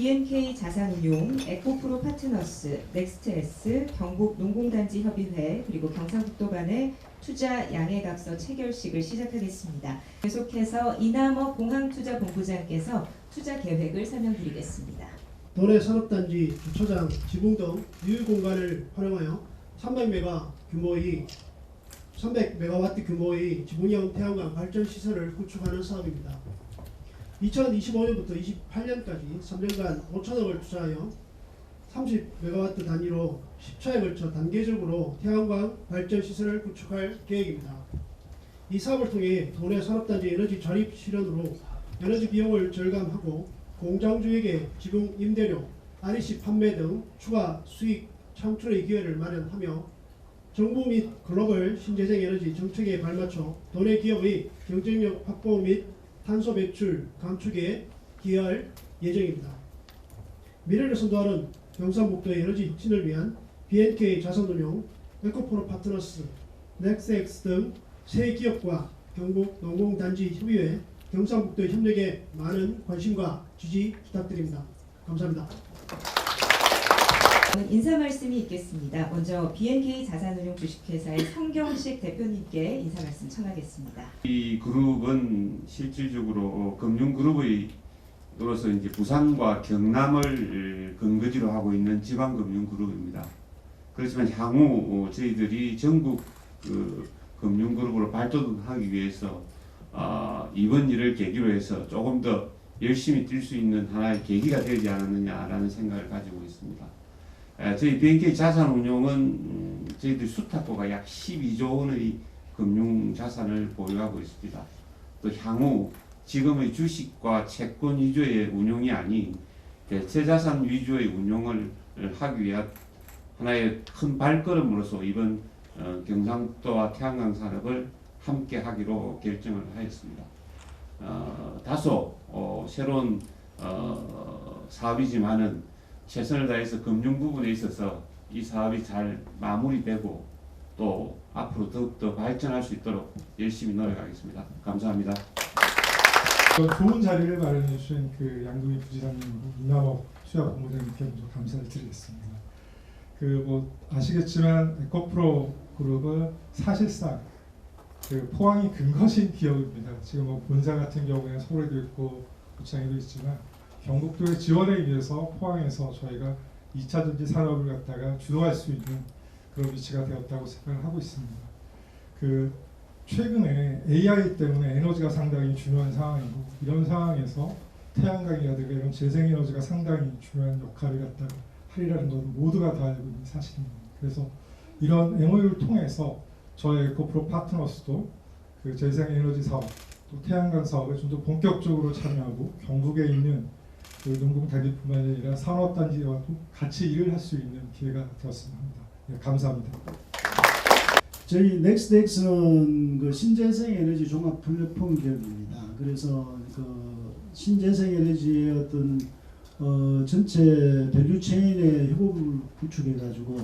BNK 자산운용, 에코프로 파트너스, 넥스트S, 경북 농공단지 협의회 그리고 경상북도 간의 투자 양해각서 체결식을 시작하겠습니다. 계속해서 이남호 공항투자본부장께서 투자 계획을 설명드리겠습니다. 도내 산업단지 주차장, 지붕 등 유휴 공간을 활용하여 300메가 규모의 300메가와트 규모의 지붕형 태양광 발전 시설을 구축하는 사업입니다. 2025년부터 28년까지 3년간 5천억을 투자하여 30메가와트 단위로 10차에 걸쳐 단계적으로 태양광 발전 시설을 구축할 계획입니다. 이 사업을 통해 도내 산업단지 에너지 자립 실현으로 에너지 비용을 절감하고 공장주에게 지붕 임대료, REC 판매 등 추가 수익 창출의 기회를 마련하며 정부 및 글로벌 신재생 에너지 정책에 발맞춰 도내 기업의 경쟁력 확보 및 탄소 배출 감축에 기여할 예정입니다. 미래를 선도하는 경상북도의 에너지 혁신을 위한 BNK 자산운용, 에코프로 파트너스, 넥스엑스 등 세 기업과 경북 농공단지 협의회, 경상북도의 협력에 많은 관심과 지지 부탁드립니다. 감사합니다. 인사 말씀이 있겠습니다. 먼저 BNK 자산운용 주식회사의 성경식 대표님께 인사 말씀 청하겠습니다. 이 그룹은 실질적으로 금융 그룹의 으로서 이제 부산과 경남을 근거지로 하고 있는 지방 금융 그룹입니다. 그렇지만 향후 어, 저희들이 전국 그 금융 그룹으로 발전하기 위해서 어, 이번 일을 계기로 해서 조금 더 열심히 뛸 수 있는 하나의 계기가 되지 않았느냐라는 생각을 가지고 있습니다. 에, 저희 BNK 자산운용은 음, 저희들 수탁고가 약 12조 원의 금융 자산을 보유하고 있습니다. 또 향후 지금의 주식과 채권 위주의 운용이 아닌 대체 자산 위주의 운용을 하기 위한 하나의 큰 발걸음으로서 이번 어, 경상도와 태양광 산업을 함께 하기로 결정을 하였습니다. 어, 다소 어, 새로운 어, 사업이지만은 최선을 다해서 금융 부분에 있어서 이 사업이 잘 마무리되고 또 앞으로 더욱더 발전할 수 있도록 열심히 노력하겠습니다. 감사합니다. 또 좋은 자리를 마련해 주신 그 양동희 부지사님하고 이남업 수협 본부장님께 먼저 감사를 드리겠습니다. 그 뭐 아시겠지만 에코프로 그룹은 사실상 그 포항이 근거신 기업입니다. 지금 뭐 본사 같은 경우에는 서울에도 있고 부창에도 있지만 경북도의 지원에 의해서 포항에서 저희가 2차 전지 산업을 갖다가 주도할 수 있는 그런 위치가 되었다고 생각을 하고 있습니다. 그 최근에 AI 때문에 에너지가 상당히 중요한 상황이고 이런 상황에서 태양광이라든가 이런 재생에너지가 상당히 중요한 역할을 갖다가 하리라는 것은 모두가 다 알고 있는 사실입니다. 그래서 이런 MOU를 통해서 저희 에코프로 파트너스도 그 재생에너지 사업 또 태양광 사업에 좀 더 본격적으로 참여하고 경북에 있는 그 농공단지뿐만 아니라 산업단지와도 같이 일을 할 수 있는 기회가 되었으면 합니다. 네, 감사합니다. 저희 넥스트엑스는 그 신재생 에너지 종합 플랫폼 기업입니다. 그래서 그 신재생 에너지의 어떤 어 전체 밸류 체인의 협업을 구축해 가지고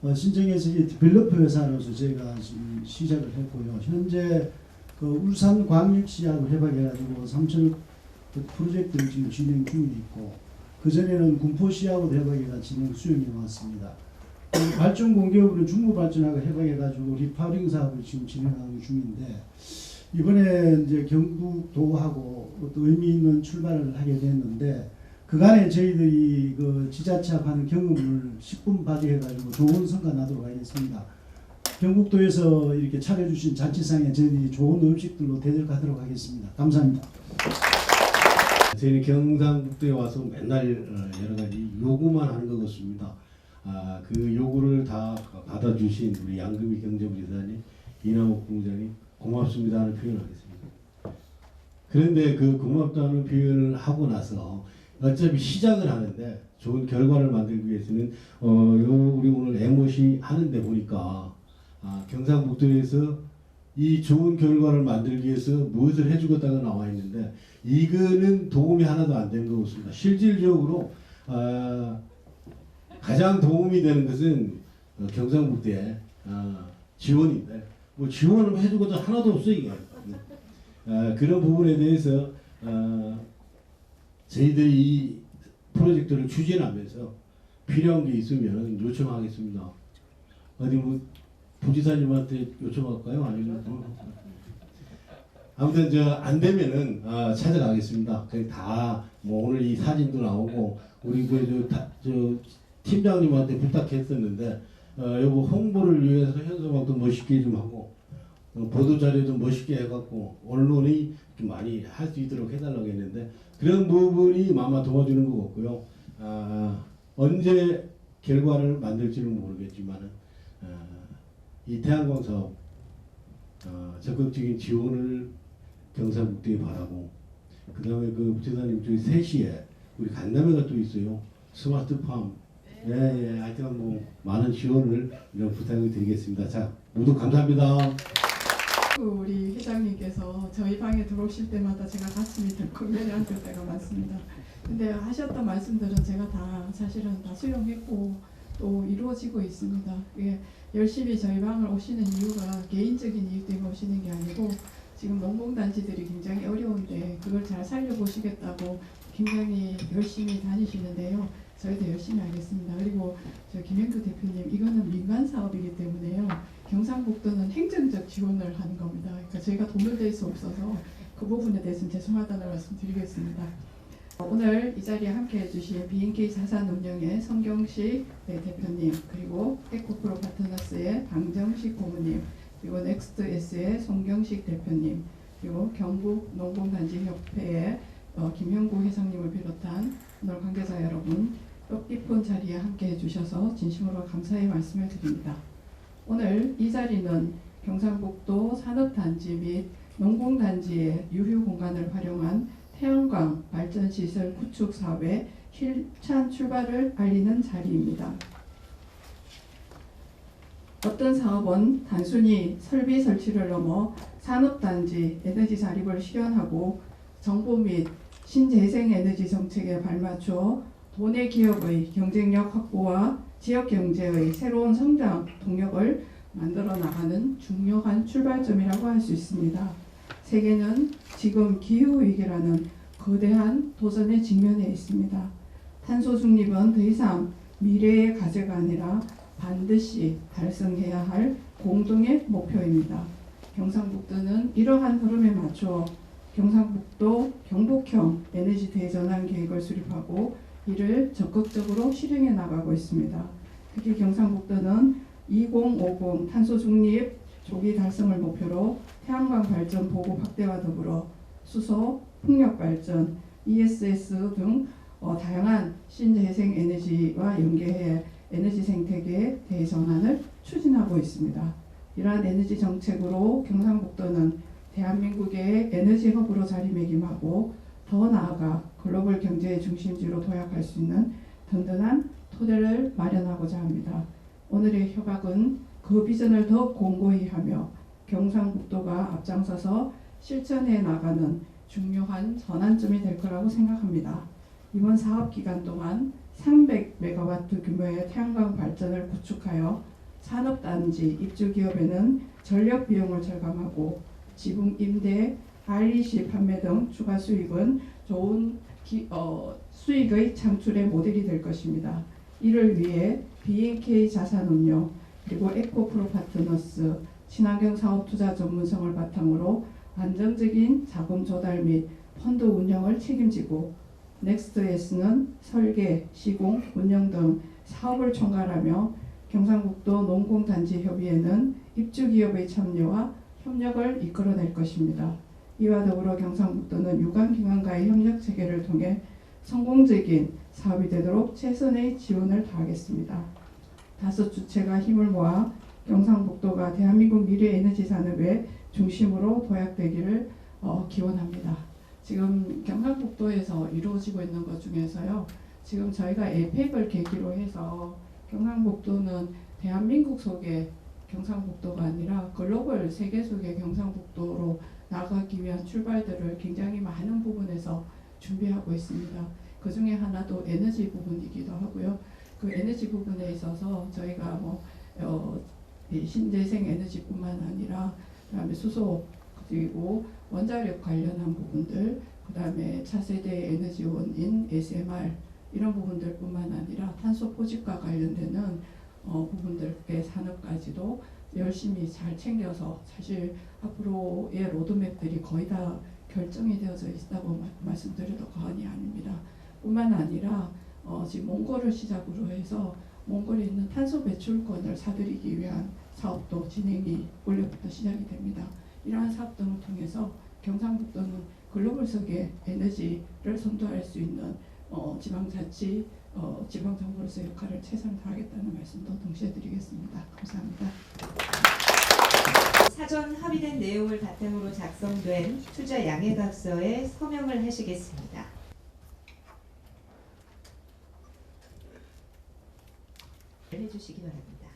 어 신정에서 이 디벨로퍼 회사로서 저희가 지금 시작을 했고요. 현재 그 울산 광역시하고 협약해 가지고 3천억 그 프로젝트를 지금 진행 중에 있고 그 전에는 군포시하고 협약해가 진행 수행해 왔습니다. 그 발전 공기업으로 중부 발전하고 해방해가지고 리파링 사업을 지금 진행하고 중인데 이번에 이제 경북도하고 또 의미 있는 출발을 하게 됐는데 그간에 저희들이 그 지자체하는 경험을 10분 발휘해가지고 좋은 성과 나도록 하겠습니다. 경북도에서 이렇게 차려주신 잔치상에 저희들이 좋은 음식들로 대접하도록 하겠습니다. 감사합니다. 저희는 경상북도에 와서 맨날 어, 여러 가지 요구만 하는 것 같습니다. 아, 그 요구를 다 받아주신 우리 양금희 경제부지사님, 이남욱 부장님 고맙습니다 하는 표현을 하겠습니다. 그런데 그 고맙다는 표현을 하고 나서 어차피 시작을 하는데 좋은 결과를 만들기 위해서는 어, 요 우리 오늘 MOC 하는데 보니까 아, 경상북도에서 이 좋은 결과를 만들기 위해서 무엇을 해주겠다가 나와 있는데 이거는 도움이 하나도 안된것 같습니다. 실질적으로 아, 가장 도움이 되는 것은 어, 경상북도의 아, 지원인데 뭐 지원을 해주고도 하나도 없어 이게 아, 그런 부분에 대해서 아, 저희들이 이 프로젝트를 추진하면서 필요한 게 있으면 요청하겠습니다. 어디 뭐 부지사님한테 요청할까요? 아니면 뭐? 아무튼 저 안 되면은 어, 찾아가겠습니다. 다뭐 오늘 이 사진도 나오고 우리 그저 저 팀장님한테 부탁했었는데 어, 요거 홍보를 위해서 현수막도 멋있게 좀 하고 어, 보도 자료도 멋있게 해갖고 언론이 좀 많이 할 수 있도록 해달라고 했는데 그런 부분이 아마 도와주는 것 같고요. 아, 언제 결과를 만들지는 모르겠지만은 아, 이 태양광 사업 어, 적극적인 지원을 경상북도에 바라고 그 다음에 그 부처사님 저희 3시에 우리 간담회가 또 있어요. 스마트 팜 예, 예, 하여튼 뭐 많은 지원을 이런 부탁을 드리겠습니다. 자, 모두 감사합니다. 우리 회장님께서 저희 방에 들어오실 때마다 제가 가슴이 덜컥 내려앉을 때가 많습니다. 근데 하셨던 말씀들은 제가 다 사실은 다 수용했고 또 이루어지고 있습니다. 이게 열심히 저희 방을 오시는 이유가 개인적인 이유 때문에 오시는 게 아니고 지금 농공단지들이 굉장히 어려운데 그걸 잘 살려보시겠다고 굉장히 열심히 다니시는데요. 저희도 열심히 하겠습니다. 그리고 저 김영규 대표님 이거는 민간 사업이기 때문에요. 경상북도는 행정적 지원을 하는 겁니다. 그러니까 저희가 돈을 댈수 없어서 그 부분에 대해서는 죄송하다는 말씀 드리겠습니다. 오늘 이 자리에 함께 해주신 BNK 자산운용의 성경식 네, 대표님 그리고 에코프로 파트너스의 방정식 고문님 그리고 넥스트S의 송경식 대표님 그리고 경북 농공단지협회의 어, 김형구 회장님을 비롯한 오늘 관계자 여러분 뜻깊은 자리에 함께 해주셔서 진심으로 감사의 말씀을 드립니다. 오늘 이 자리는 경상북도 산업단지 및 농공단지의 유휴 공간을 활용한 태양광 발전시설 구축 사업의 실찬 출발을 알리는 자리입니다. 어떤 사업은 단순히 설비 설치를 넘어 산업단지 에너지 자립을 실현하고 정부 및 신재생 에너지 정책에 발맞춰 도내 기업의 경쟁력 확보와 지역 경제의 새로운 성장 동력을 만들어 나가는 중요한 출발점이라고 할 수 있습니다. 세계는 지금 기후 위기라는 거대한 도전에 직면해 있습니다. 탄소 중립은 더 이상 미래의 과제가 아니라 반드시 달성해야 할 공동의 목표입니다. 경상북도는 이러한 흐름에 맞춰 경상북도 경북형 에너지 대전환 계획을 수립하고 이를 적극적으로 실행해 나가고 있습니다. 특히 경상북도는 2050 탄소 중립 조기 달성을 목표로 태양광 발전 보급 확대와 더불어 수소, 풍력 발전, ESS 등 어, 다양한 신재생 에너지와 연계해 에너지 생태계 대전환을 추진하고 있습니다. 이러한 에너지 정책으로 경상북도는 대한민국의 에너지 허브로 자리매김하고 더 나아가 글로벌 경제의 중심지로 도약할 수 있는 든든한 토대를 마련하고자 합니다. 오늘의 협약은 그 비전을 더 공고히 하며 경상북도가 앞장서서 실천해 나가는 중요한 전환점이 될 거라고 생각합니다. 이번 사업 기간 동안 300메가와트 규모의 태양광 발전을 구축하여 산업단지 입주 기업에는 전력 비용을 절감하고 지분 임대, REC 판매 등 추가 수익은 좋은 기, 어, 수익의 창출의 모델이 될 것입니다. 이를 위해 BNK 자산운용 그리고 에코프로 파트너스 친환경 사업 투자 전문성을 바탕으로 안정적인 자금 조달 및 펀드 운영을 책임지고 넥스트에스는 설계, 시공, 운영 등 사업을 총괄하며 경상북도 농공단지협의회는 입주기업의 참여와 협력을 이끌어낼 것입니다. 이와 더불어 경상북도는 유관기관과의 협력 체계를 통해 성공적인 사업이 되도록 최선의 지원을 다하겠습니다. 다섯 주체가 힘을 모아 경상북도가 대한민국 미래 에너지 산업의 중심으로 도약되기를 어, 기원합니다. 지금 경상북도에서 이루어지고 있는 것 중에서요. 지금 저희가 에펙을 계기로 해서 경상북도는 대한민국 속의 경상북도가 아니라 글로벌 세계 속의 경상북도로 나가기 위한 출발들을 굉장히 많은 부분에서 준비하고 있습니다. 그 중에 하나도 에너지 부분이기도 하고요. 그 에너지 부분에 있어서 저희가 뭐 어, 이 신재생 에너지뿐만 아니라 그다음에 수소 그리고 원자력 관련한 부분들 그다음에 차세대 에너지원인 SMR 이런 부분들뿐만 아니라 탄소 포집과 관련되는 어, 부분들의 산업까지도 열심히 잘 챙겨서 사실 앞으로의 로드맵들이 거의 다 결정이 되어져 있다고 마- 말씀드려도 과언이 아닙니다. 뿐만 아니라 어, 지금 몽골을 시작으로 해서 몽골에 있는 탄소 배출권을 사들이기 위한 사업도 진행이 올해부터 시작이 됩니다. 이러한 사업 등을 통해서 경상북도는 글로벌석의 에너지를 선도할 수 있는 어, 지방자치, 어, 지방정부로서 역할을 최선을 다하겠다는 말씀도 동시에 드리겠습니다. 감사합니다. 사전 합의된 내용을 바탕으로 작성된 투자 양해각서에 서명을 하시겠습니다. 해주시기 바랍니다.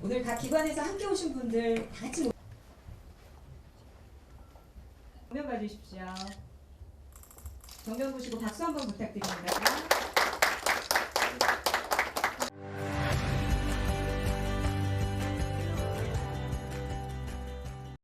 오늘 각 기관에서 함께 오신 분들 다 같이 정면 봐주십시오. 정면 보시고 박수 한번 부탁드립니다.